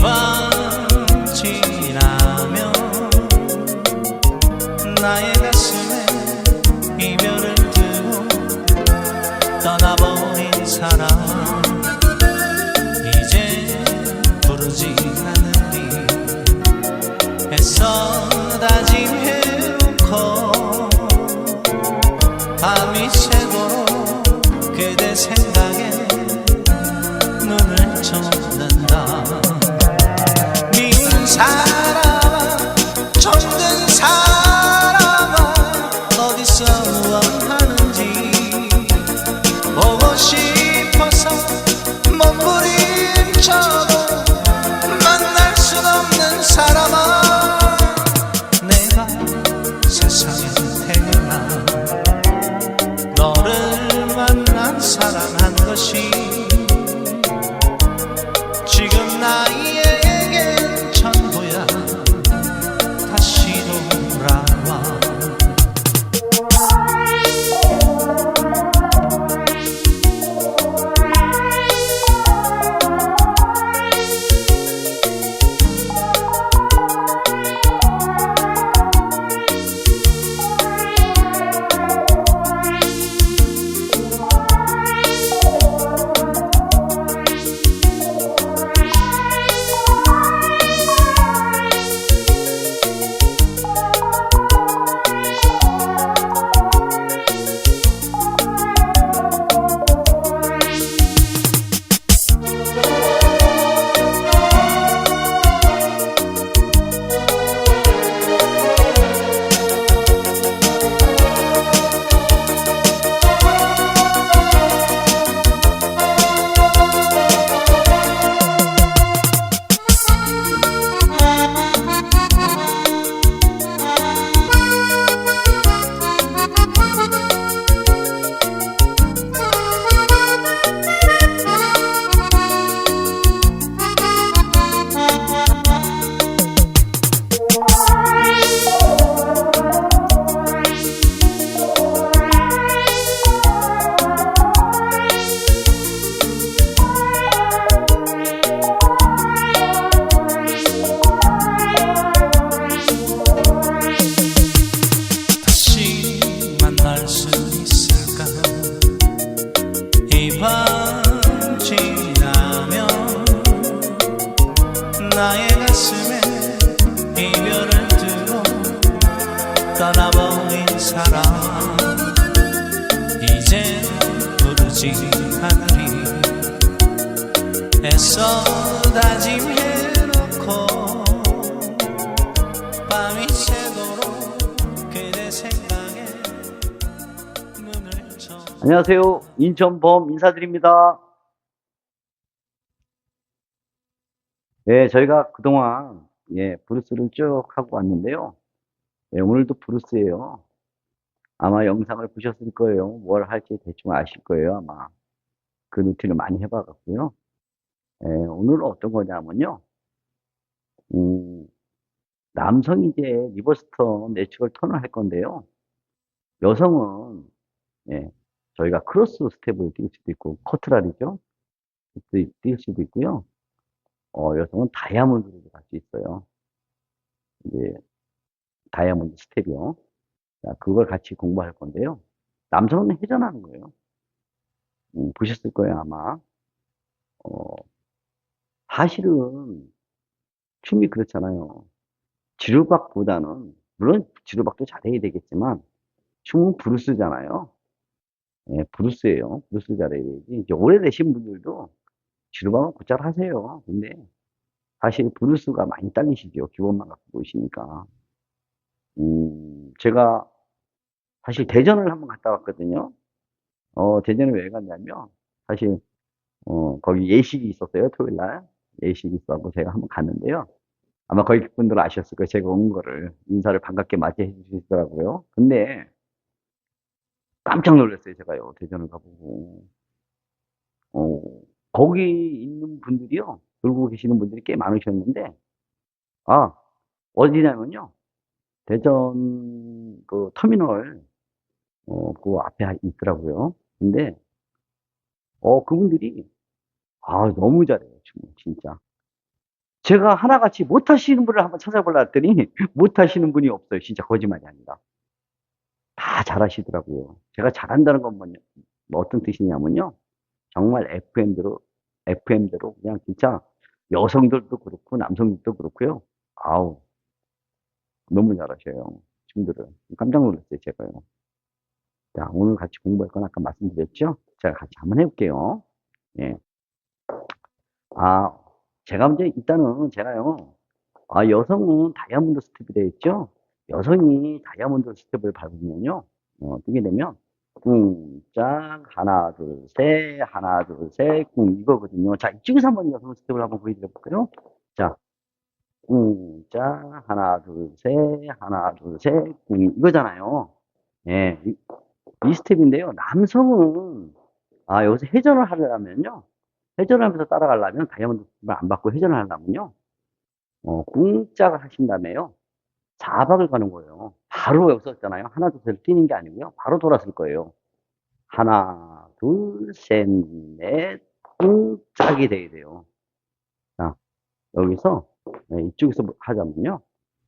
시간 지나면 나의 나의 가슴에 이별을 두고 떠나버린 사람 이제 부르지 않으리 애써 다짐해놓고 밤이 새도록 그대 생각에 눈을 쳐 안녕하세요. 인천범 인사드립니다. 네, 저희가 그동안, 예, 브루스를 쭉 하고 왔는데요. 예, 오늘도 브루스예요. 아마 영상을 보셨을 거예요. 뭘 할지 대충 아실 거예요, 아마. 그 루틴을 많이 해봐갖고요. 예, 오늘은 어떤 거냐면요. 음, 남성이 이제 리버스턴 내추럴 턴을 할 건데요. 여성은, 예, 저희가 크로스 스텝을 뛸 수도 있고, 커트라리죠. 뛸 수도 있고요. 어, 여성은 다이아몬드로 갈 수 있어요. 이제, 다이아몬드 스텝이요. 자, 그걸 같이 공부할 건데요. 남성은 회전하는 거예요. 음, 보셨을 거예요, 아마. 어, 사실은, 춤이 그렇잖아요. 지루박보다는, 물론 지루박도 잘해야 되겠지만, 춤은 브루스잖아요. 예, 브루스예요. 브루스 잘해야지. 이제 오래되신 분들도 지루방은 곧잘 하세요. 근데 사실 브루스가 많이 딸리시죠. 기본만 갖고 보시니까. 음, 제가 사실 대전을 한번 갔다 왔거든요. 어, 대전에 왜 갔냐면 사실 어, 거기 예식이 있었어요. 토요일 날. 예식이 있어서 제가 한번 갔는데요. 아마 거기 분들 아셨을 거예요. 제가 온 거를 인사를 반갑게 맞이해 주시더라고요. 근데 깜짝 놀랐어요, 제가요. 대전을 가보고. 어, 거기 있는 분들이요. 놀고 계시는 분들이 꽤 많으셨는데, 아, 어디냐면요. 대전 그 터미널, 어, 그 앞에 있더라고요. 근데, 어, 그분들이, 아, 너무 잘해요, 지금, 진짜. 제가 하나같이 못하시는 분을 한번 찾아보려 했더니, 못하시는 분이 없어요. 진짜 거짓말이 아니라. 다 잘하시더라고요. 제가 잘한다는 건 뭐냐, 뭐 어떤 뜻이냐면요. 정말 FM대로, FM대로 그냥 진짜 여성들도 그렇고 남성들도 그렇고요. 아우, 너무 잘하셔요. 친구들은. 깜짝 놀랐어요, 제가요. 자, 오늘 같이 공부할 건 아까 말씀드렸죠? 제가 같이 한번 해볼게요. 예. 아, 제가 먼저 일단은 제가요. 아, 여성은 다이아몬드 스텝이 되어 있죠? 여성이 다이아몬드 스텝을 밟으면요. 어, 뜨게 되면 꿍짝 하나 둘셋 하나 둘셋꿍 이거거든요. 자 이쪽에서 한번 여성 스텝을 한번 보여드려 볼까요? 자 꿍짝 하나 둘셋 하나 둘셋꿍 이거잖아요. 예, 이, 이 스텝인데요. 남성은 아 여기서 회전을 하려면요. 회전을 하면서 따라가려면 다이아몬드 안 받고 회전을 하려면요. 어, 꿍짝을 하신 다음에요. 4박을 가는 거예요. 바로 있잖아요. 하나, 둘, 셋 뛰는 게 아니고요. 바로 돌았을 거예요. 하나, 둘, 셋, 넷, 꿍짝이 돼야 돼요. 자, 여기서, 네, 이쪽에서 하자면요.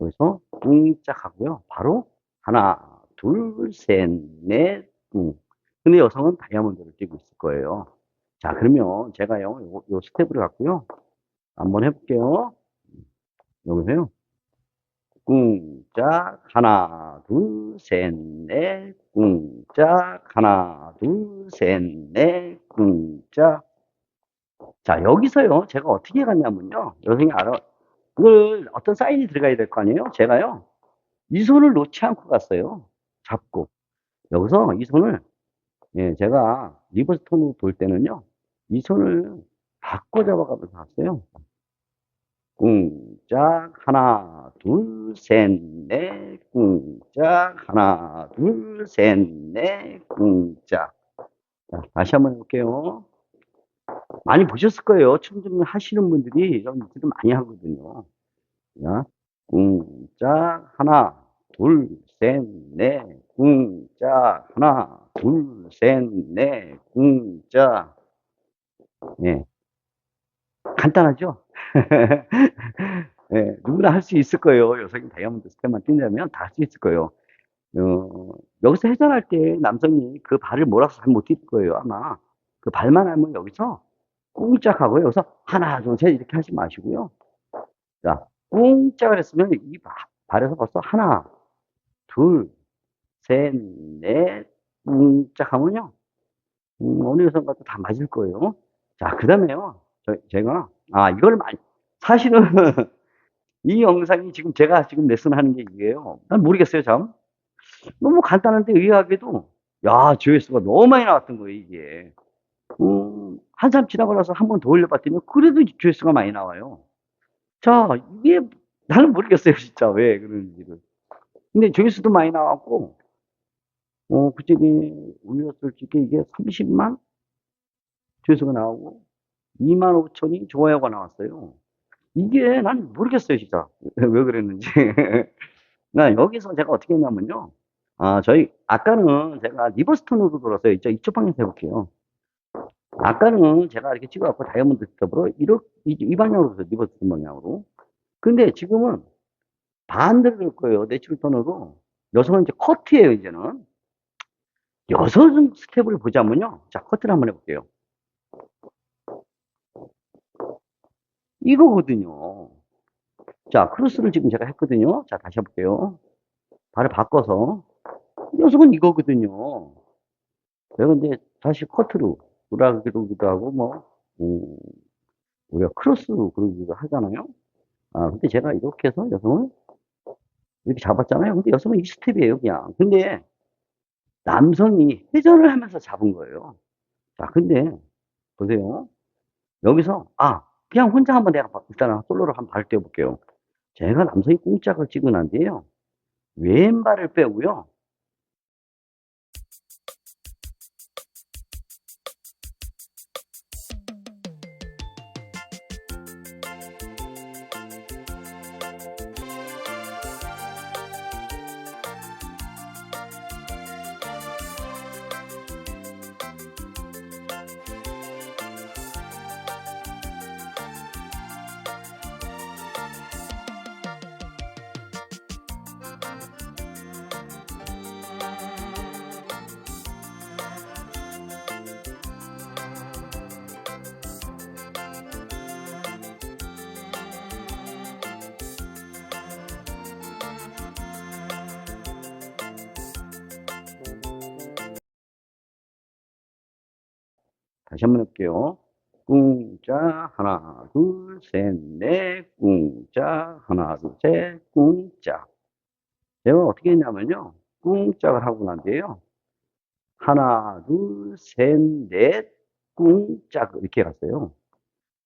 여기서 꿍짝 하고요. 바로 하나, 둘, 셋, 넷, 꿍. 근데 여성은 다이아몬드를 뛰고 있을 거예요. 자, 그러면 제가요, 요, 요 스텝을 갖고요. 한번 해볼게요. 여기서요. 꿍짝 하나 둘셋넷. 꿍짝 하나 둘셋넷. 꿍짝. 자 여기서요 제가 어떻게 갔냐면요. 여성이 알아 그걸 어떤 사인이 들어가야 될 거 아니에요? 제가요 이 손을 놓지 않고 갔어요. 잡고. 여기서 이 손을 예 제가 리버스 톤으로 돌 때는요 이 손을 바꿔 잡아가면서 갔어요. 꿍짝 하나 둘 셋넷 꿍짝. 하나 둘 셋넷 꿍짝. 자, 다시 한번 해볼게요. 많이 보셨을 거예요. 춤좀 하시는 분들이 이런 분들이 많이 하거든요. 자, 꿍짝. 하나 둘 셋넷 꿍짝. 하나 둘 셋넷 꿍짝. 예 간단하죠? 예, 누구나 할 수 있을 거예요. 여성이 다이아몬드 스텝만 뛴다면 다 할 수 있을 거예요. 어, 여기서 회전할 때 남성이 그 발을 몰아서 잘 못 뛸 거예요. 아마. 그 발만 하면 여기서 꽁짝 하고 여기서 하나, 둘, 셋 이렇게 하지 마시고요. 자, 꽁짝을 했으면 이 바- 발에서 벌써 하나, 둘, 셋, 넷, 꽁짝 하면요. 음, 어느 여성 가도 다 맞을 거예요. 자, 그 다음에요. 저, 제가, 아, 이걸 많이, 사실은, 이 영상이 지금 제가 지금 레슨하는 게 이게요. 난 모르겠어요, 참. 너무 간단한데 의아하게도, 야, 조회수가 너무 많이 나왔던 거예요, 이게. 음, 한참 지나고 나서 한 번 더 올려봤더니, 그래도 조회수가 많이 나와요. 자, 이게, 나는 모르겠어요, 진짜. 왜 그런지를. 근데 조회수도 많이 나왔고, 어, 그저께 올렸을 적에 이게 30만? 조회수가 나오고, 2만 5천이 좋아요가 나왔어요. 이게 난 모르겠어요, 진짜. 왜 그랬는지. 나 여기서 제가 어떻게 했냐면요. 아, 저희, 아까는 제가 리버스톤으로 돌아서 이쪽, 이쪽 방향에서 해볼게요. 아까는 제가 이렇게 찍어갖고 다이아몬드 스텝으로 이렇게, 이, 이 방향으로 해서 리버스톤 방향으로. 근데 지금은 반대로 될 거예요. 내추럴 톤으로. 여성은 이제 커트예요, 이제는. 여성 스텝을 보자면요. 자, 커트를 한번 해볼게요. 이거거든요. 자, 크로스를 지금 제가 했거든요. 자, 다시 해볼게요. 발을 바꿔서. 녀석은 이거거든요. 내가 이제 다시 커트로 돌아가기도 하고, 뭐, 음, 우리가 크로스 그러기도 하잖아요. 아, 근데 제가 이렇게 해서 여성을 이렇게 잡았잖아요. 근데 여성은 이 스텝이에요, 그냥. 근데 남성이 회전을 하면서 잡은 거예요. 자, 근데 보세요. 여기서, 아, 그냥 혼자 한번 내가 바- 일단은 솔로로 한번 발을 떼어볼게요. 제가 남성이 꽁짝을 찍은 한 뒤에요. 왼발을 빼고요. 다시 한번 해볼게요. 꿍짝 하나 둘 셋 넷. 꿍짝 하나 둘 셋. 꿍짝 제가 어떻게 했냐면요. 꿍짝을 하고 난 뒤에요. 하나 둘 셋 넷. 꿍짝 이렇게 갔어요.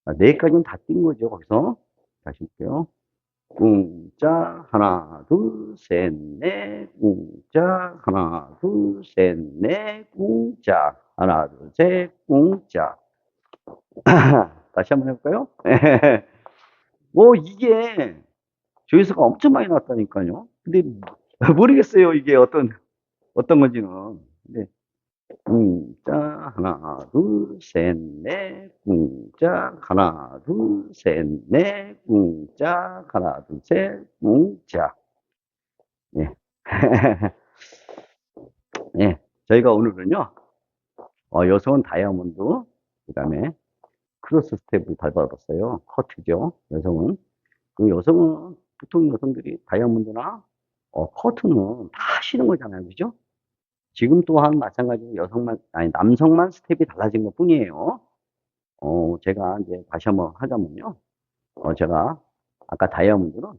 아, 네까지는 다 뛴 거죠 거기서. 다시 볼게요. 꿍짝 하나 둘 셋 넷. 꿍짝 하나 둘 셋 넷. 꿍짝 하나 둘셋 꿍짝 다시 한번 해볼까요? 뭐 이게 조회수가 엄청 많이 나왔다니까요. 근데 모르겠어요. 이게 어떤 어떤 건지는. 근데 꿍짝 하나 둘 셋넷 꿍짝 하나 둘 셋넷 꿍짝 하나 둘셋 꿍짝 예. 예. 저희가 오늘은요. 어, 여성은 다이아몬드 그 다음에 크로스 스텝을 밟아봤어요. 커트죠. 여성은. 그 여성은 보통 여성들이 다이아몬드나 어, 커트는 다 하시는 거잖아요. 그죠? 지금 또한 마찬가지로 여성만, 아니, 남성만 스텝이 달라진 것 뿐이에요. 어, 제가 이제 다시 한번 하자면요. 어, 제가 아까 다이아몬드는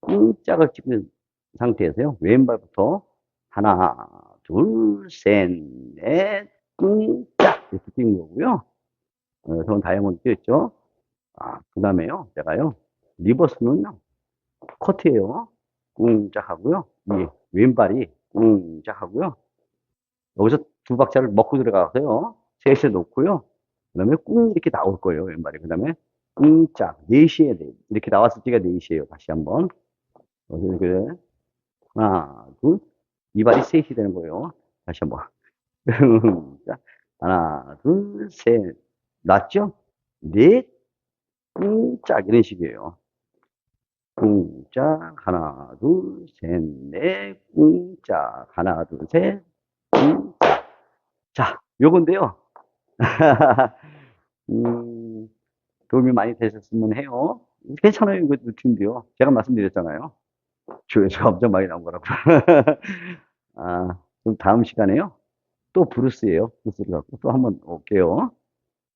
꿍짝을 찍은 상태에서요. 왼발부터 하나, 둘, 셋, 넷, 꿍짝 이렇게 찍은 거고요. 어, 저는 다이아몬드 뛰었죠. 아, 그 다음에요. 제가요. 리버스는요. 커트예요. 꿍짝 하고요. 이 왼발이 꿍짝 하고요. 여기서 두 박자를 먹고 들어가서요. 셋에 놓고요. 그 다음에 꿍 이렇게 나올 거예요. 왼발이. 그 다음에 꿍짝. 넷이에요. 넷. 이렇게 나왔을 때가 넷이에요. 다시 한번. 여기서 이렇게 하나, 둘. 이 발이 셋이 되는 거예요. 다시 한번. 자, 하나, 둘, 셋. 낫죠? 넷, 꿍짝 이런 식이에요. 꿍짝 하나, 둘, 셋, 넷, 꿍짝 하나, 둘, 셋, 꿍짝. 자, 요건데요. 음, 도움이 많이 되셨으면 해요. 괜찮아요, 이거 루틴도요. 제가 말씀드렸잖아요. 조회수가 엄청 많이 나온 거라고. 아, 그럼 다음 시간에요. 또 브루스예요. 브루스를 갖고 또 한번 올게요.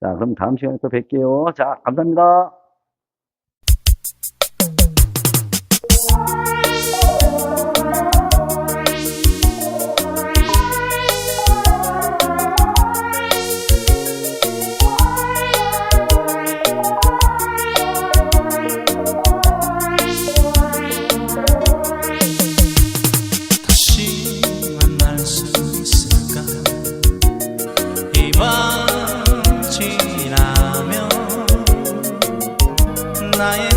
자, 그럼 다음 시간에 또 뵐게요. 자, 감사합니다. 나의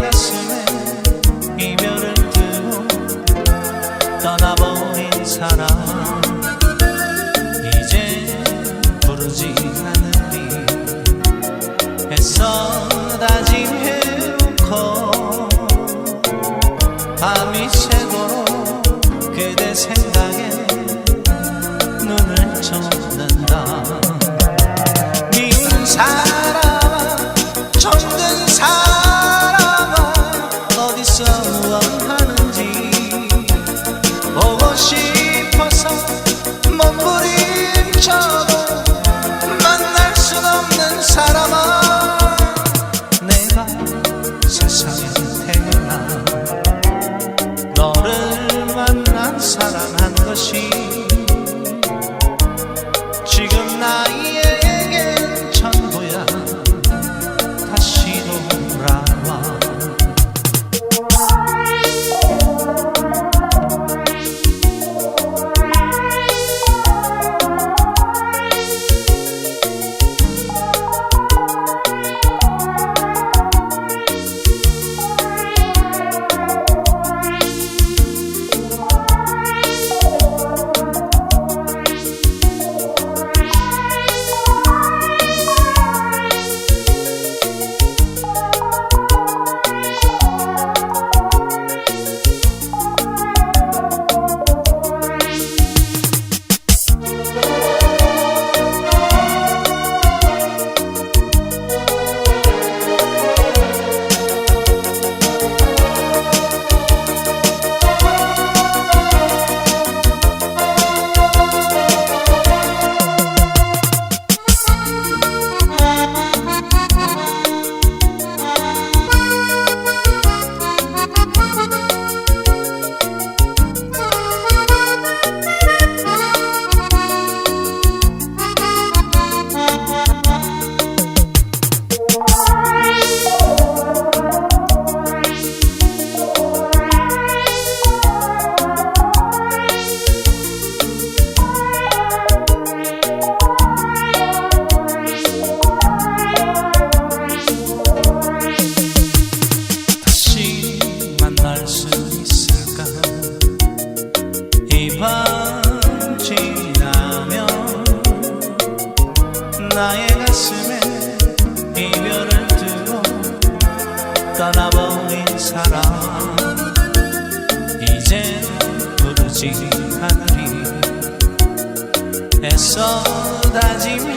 가슴에 이별을 두고 떠나버린 사람. 이제 부르지 않으리. 애써 다짐해